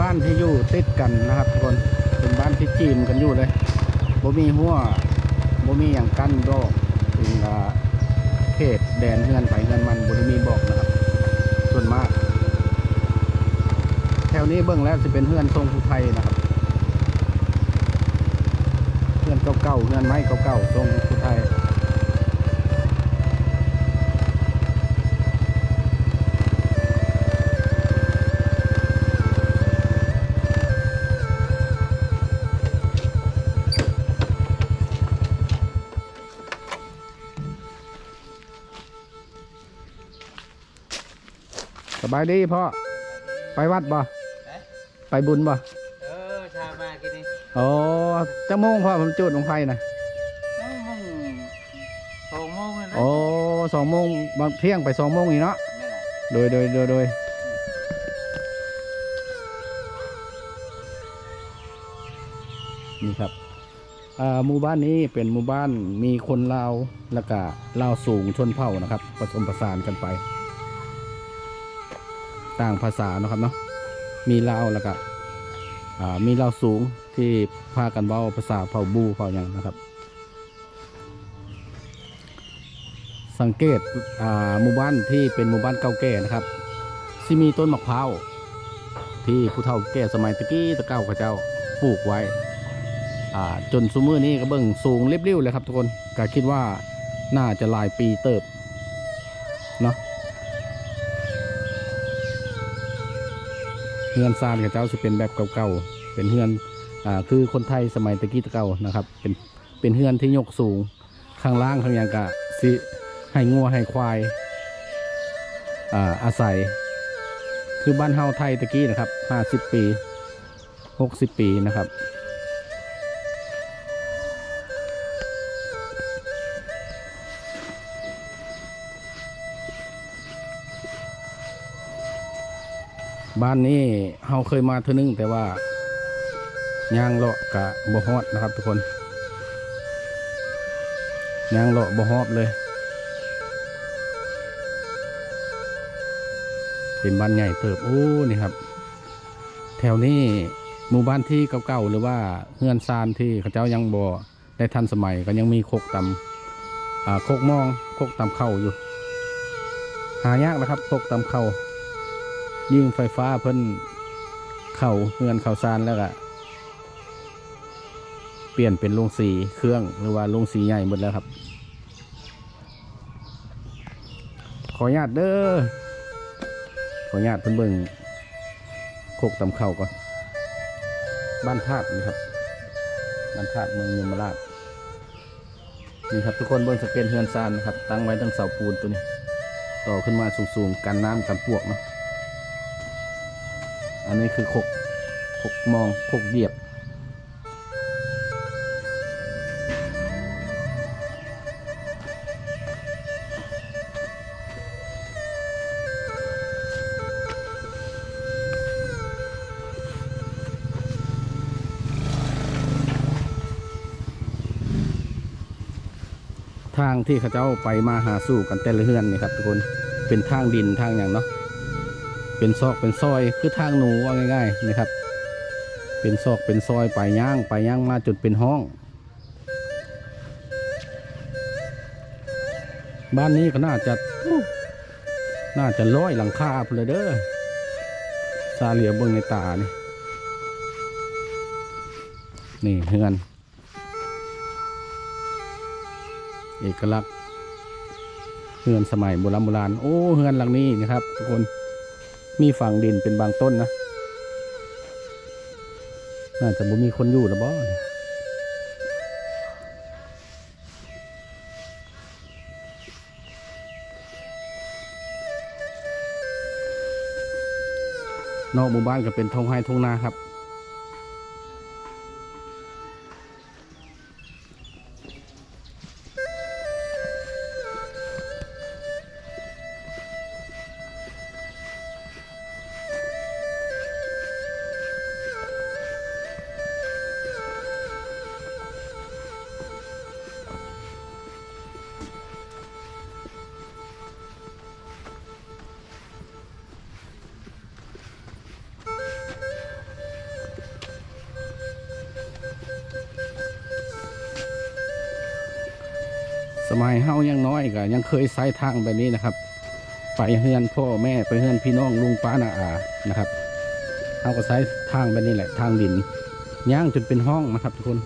บ้านที่อยู่ติดกันนะครับทุกคนเป็นบ้านที่จีมกันอยู่เลยบ่มีหัวบ่มีอย่างกั้นดอกถึงอ่าเขตแดนเฮือนไปเฮือนมันบ่ได้มีบอกนะครับ ส่วนมาก แถวนี้เบิ่งแล้วจะเป็นเฮือนทรงผู้ไทยนะครับเฮือนเก่าๆเฮือนไม้เก่าๆทรงผู้ไทย สบายดีพ่อ ไปวัดบ่ ไปบุญบ่ เออชามากินนี่โอ้จะโมงพ่อผมจุดลงไฟนะน้องมึงสองโมงแล้วนะโอ้สองโมงบางเที่ยงไปสองโมงอีกเนาะไม่ล่ะโดยโดยโดยโดยนี่ครับอ่าหมู่บ้านนี้เป็นหมู่บ้านมีคนลาวแล้วก็ลาวสูงชนเผ่านะครับผสมผสานกันไป ต่างภาษาเนาะครับเนาะมีเลาแล้วก็มีลาสูงที่พากันเว้าภาษาเผ่าบูเผ่าอย่างนะครับ สังเกตหมู่บ้านที่เป็นหมู่บ้านเก่าแก่นะครับที่มีต้นมะพร้าวที่ผู้เฒ่าแก่สมัยตะกี้ตะเก้าเขาเจ้าปลูกไว้จนซุมือนี้ก็เบิ่งสูงเรียบๆเลยครับทุกคนก็คิดว่าน่าจะหลายปีเติบเนาะ เฮือนซานกับเจ้าจะเป็นแบบเก่าๆเป็นเฮือนอ่าคือคนไทยสมัยตะกี้ตะเก้านะครับ เป็นเป็นเฮือนที่ยกสูงข้างล่างข้างอย่างกะสิให้งัวให้ควายอ่าอาศัย คือบ้านเฮาไทยตะกี้นะครับห้าสิบปีหกสิบปีนะครับ บ้านนี้เฮาเคยมาเท่านึงแต่ว่าย่างเลาะกะบ่ฮอดนะครับ ทุกคนย่างเลาะบ่ฮอบเลย เป็นบ้านใหญ่เติบโอ้นี่ครับ แถวนี้หมู่บ้านที่เก่าๆหรือว่าเฮือนซานที่เขาเจ้ายังบ่ได้ทันสมัยก็ยังมีโคกตำอ่าโคกมองโคกตำเข้าอยู่ หายากนะครับโคกตำเข้า ยิ่งไฟฟ้าเพิ่นเข้าเฮือนเข้าซานแล้วก็เปลี่ยนเป็นโรงสีเครื่องหรือว่าโรงสีใหญ่หมดแล้วครับ ขออนุญาตเด้อขออนุญาตเพิ่นเบิ่งโคกตำเข้าก่อนบ้านธาตุนี่ครับบ้านธาตุเมืองยมราชนี่ครับทุกคนเบิ่งสเกนเฮือนซานนะครับตั้งไว้ตั้งเสาปูนตัวนี้ ต่อขึ้นมาสูงๆกันน้ำกันปวกเนาะ อันนี้คือโคกโคกมองโคกเหยียบ ทางที่เขาเจ้าไปมาหาสู่กันแต่ละเฮือนนี่ครับทุกคนเป็นทางดินทางอย่างเนาะ เป็นซอกเป็นซอยคือทางหนูว่าง่าย ๆนี่ครับ เป็นซอกเป็นซอยไปย่างไปย่างมาจนเป็นห้อง บ้านนี้ก็น่าจะน่าจะร้อยหลังคาเลยเด้อซาเหลียเบิ่งในตานี่นี่เฮือน เอกลักษณ์เฮือนสมัยโบราณโบราณ โอ้ เฮือนหลังนี้นะครับทุกคน มีฝั่งดินเป็นบางต้นนะ น่าจะบ่มีคนอยู่แล้วบ่เนี่ยนอกหมู่บ้านก็เป็นทงไฮทงนาครับ สมัยเฮายังน้อยก็ยังเคยใช้ทางแบบนี้นะครับ ไปเฮือนพ่อแม่ไปเฮือนพี่น้องลุงป้านาอานะครับเฮาก็ใช้ทางแบบนี้แหละทางดินย่างจนเป็นห้องนะครับทุกคน